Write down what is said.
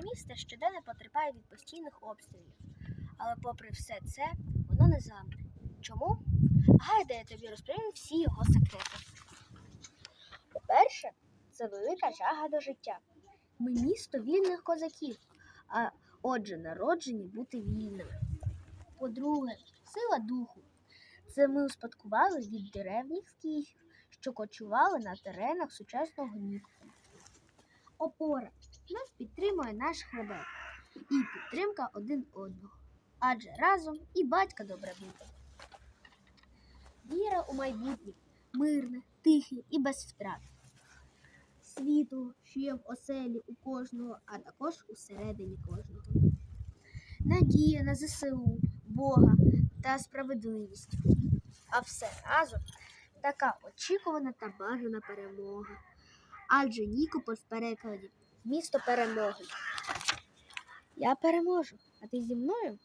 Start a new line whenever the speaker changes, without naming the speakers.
Моє місто щоденно потерпає від постійних обстрілів. Але попри все це, воно не замне. Чому? Гайда я тобі розповім всі його секрети. По-перше, це велика жага до життя. Ми місто вільних козаків, а отже, народжені бути вільними. По-друге, сила духу. Це ми успадкували від древніх скіфів, що кочували на теренах сучасного Дніпра. Опора нас підтримує наш хребет і підтримка один одного. Адже разом і батька добре буде. Віра у майбутнє мирне, тихе і без втрат. Світло, що є в оселі у кожного, а також усередині кожного. Надія на ЗСУ, Бога та справедливість. А все разом така очікувана та бажана перемога. Адже Нікополь в перекладі місто перемоги. Я переможу, а ти зі мною?